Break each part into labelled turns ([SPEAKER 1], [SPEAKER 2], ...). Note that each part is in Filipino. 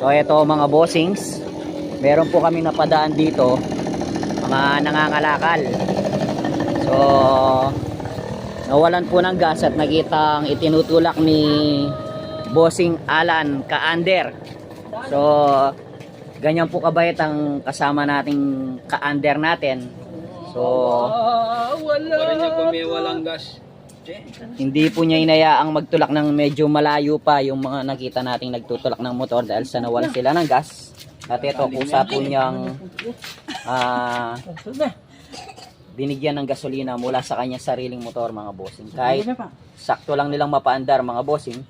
[SPEAKER 1] So ito mga bossings, meron po kami napadaan dito, mga nangangalakal. So nawalan po ng gas at nakitang itinutulak ni Bossing Alan Kaander. So ganyan po kabait ang kasama nating Kaander natin. So
[SPEAKER 2] Ah, wala.
[SPEAKER 3] Pare niya may walang gas.
[SPEAKER 1] Hindi po niya inayaang magtulak ng medyo malayo pa yung mga nakita nating nagtutulak ng motor dahil sa nawalan sila ng gas. At ito, kusa po niyang ah, binigyan ng gasolina mula sa kanyang sariling motor mga bossing. Kahit sakto lang nilang mapaandar mga bossing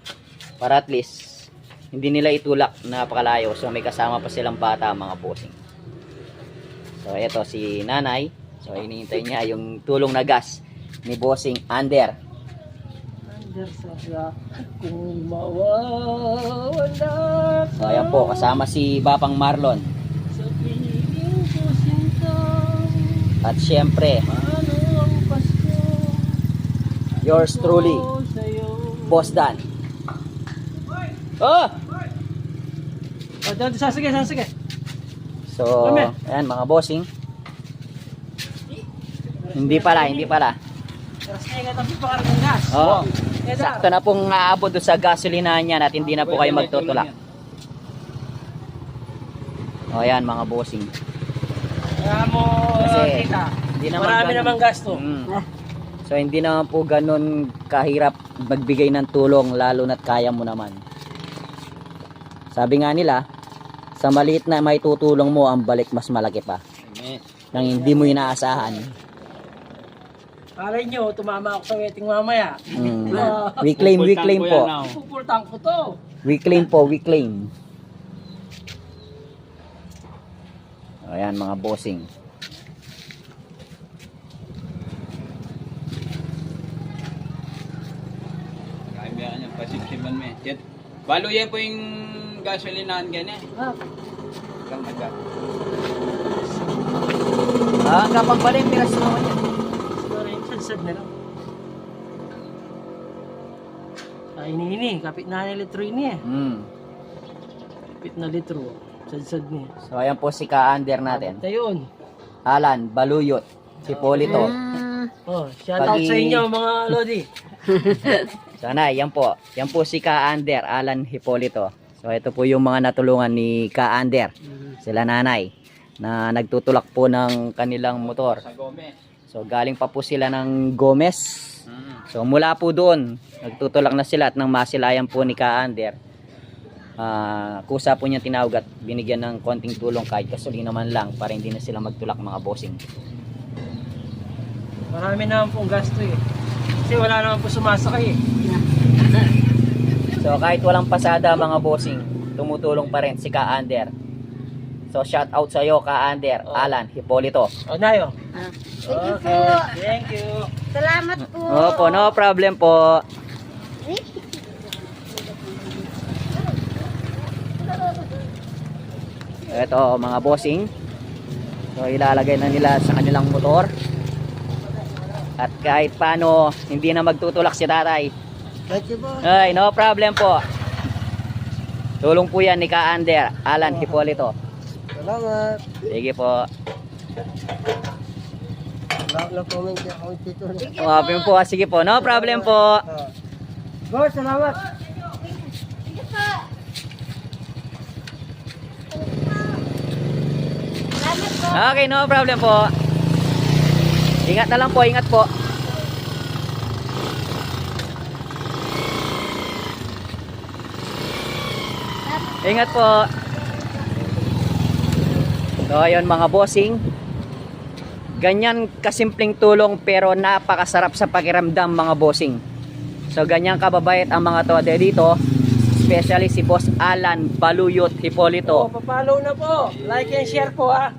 [SPEAKER 1] para at least hindi nila itulak na napakalayo so may kasama pa silang bata mga bossing. So ito si nanay. So hinihintay niya yung tulong na gas ni bossing Ander.
[SPEAKER 2] Kung mawawala
[SPEAKER 1] So ayan po, kasama si Bapang Marlon.
[SPEAKER 2] sa piling ko sinta,
[SPEAKER 1] At syempre,
[SPEAKER 2] ano
[SPEAKER 1] yours truly,
[SPEAKER 2] ko sa'yo?
[SPEAKER 1] Boss Dan. Oh!
[SPEAKER 2] Oh, dyan, sasige, sasige.
[SPEAKER 1] So, ayan mga bossing. Hindi pala, hindi pala. Oh, sakto na pong aabot doon sa gasolina niya at hindi na po kayo magtutulak. O ayan mga bossing.
[SPEAKER 2] Kaya mo,
[SPEAKER 1] Kasi. Hindi naman
[SPEAKER 2] Marami namang gasto.
[SPEAKER 1] Mm. So hindi naman po ganun kahirap magbigay ng tulong lalo na't kaya mo naman. Sabi nga nila, sa maliit na may tutulong mo, ang balik mas malaki pa. Nang hindi mo inaasahan.
[SPEAKER 2] Alay nyo, tumama ako sa wedding mamaya.
[SPEAKER 1] Mm. We claim, we claim po.
[SPEAKER 2] Pupultang ko to.
[SPEAKER 1] We claim po, we claim. Ayan mga bossing.
[SPEAKER 3] Kaya niya, pasipsiman mo eh. Jet. Balo yan po yung gasolinahan ganyan.
[SPEAKER 2] Ah,
[SPEAKER 3] Ikaw maga.
[SPEAKER 1] Ah, kapag balik, piras naman yan.
[SPEAKER 2] Sadsad na lang. Ay, ini ini, kapit na ni litro ini eh.
[SPEAKER 1] Mm.
[SPEAKER 2] Kapit na litro. Sadsad niya.
[SPEAKER 1] So ayan po si Ka-Ander natin.
[SPEAKER 2] Ito yun.
[SPEAKER 1] Alan, Baluyot, si Polito.
[SPEAKER 2] Oh, shout out
[SPEAKER 1] Pagi-
[SPEAKER 2] sa inyo mga Lodi.
[SPEAKER 1] Sana, yan po. Yan po si Ka-Ander, Alan Hipolito. So ito po yung mga natulungan ni Ka-Ander, sila nanay, na nagtutulak po ng kanilang motor.
[SPEAKER 3] Sa Gomez.
[SPEAKER 1] So galing pa po sila ng Gomez. So mula po doon, nagtutulak na sila at nang masilayan po ni Ka-Ander, ah, kusa po niya tinawag at binigyan ng konting tulong kahit gasolina man lang para hindi na sila magtulak mga bossing.
[SPEAKER 2] Marami naman pong gasto eh. Kasi wala naman po sumasakay eh.
[SPEAKER 1] So kahit walang pasada mga bossing, tumutulong pa rin si Ka-Ander. So shout out sa iyo Ka-Ander,
[SPEAKER 2] Oh.
[SPEAKER 1] Alan, Hipolito.
[SPEAKER 2] O, Nayo.
[SPEAKER 4] Ah, Thank you po.
[SPEAKER 2] Thank you.
[SPEAKER 4] Salamat po.
[SPEAKER 1] Opo, no problem po. Ito mga bossing. So ilalagay na nila sa kanilang motor. At kahit paano, hindi na magtutulak si tatay.
[SPEAKER 2] Thank you po.
[SPEAKER 1] Ay, no problem po. Tulong po yan ni Ka-Ander, Alan Hipolito.
[SPEAKER 2] Salamat.
[SPEAKER 1] Sige po.
[SPEAKER 2] Salamat na comment niya ako dito.
[SPEAKER 1] Open po. Sige po. No problem po.
[SPEAKER 2] Go, salamat.
[SPEAKER 4] Po. Salamat.
[SPEAKER 1] Okay, no problem po. Ingat na lang po, ingat po. Ingat po. So, ayun mga bossing. Ganyan kasimpleng tulong pero napakasarap sa pakiramdam mga bossing. So, ganyan kababait ang mga tode dito. Especially si Boss Alan Baluyot Hipolito.
[SPEAKER 2] Oh, papalo na po. Like and share po ah.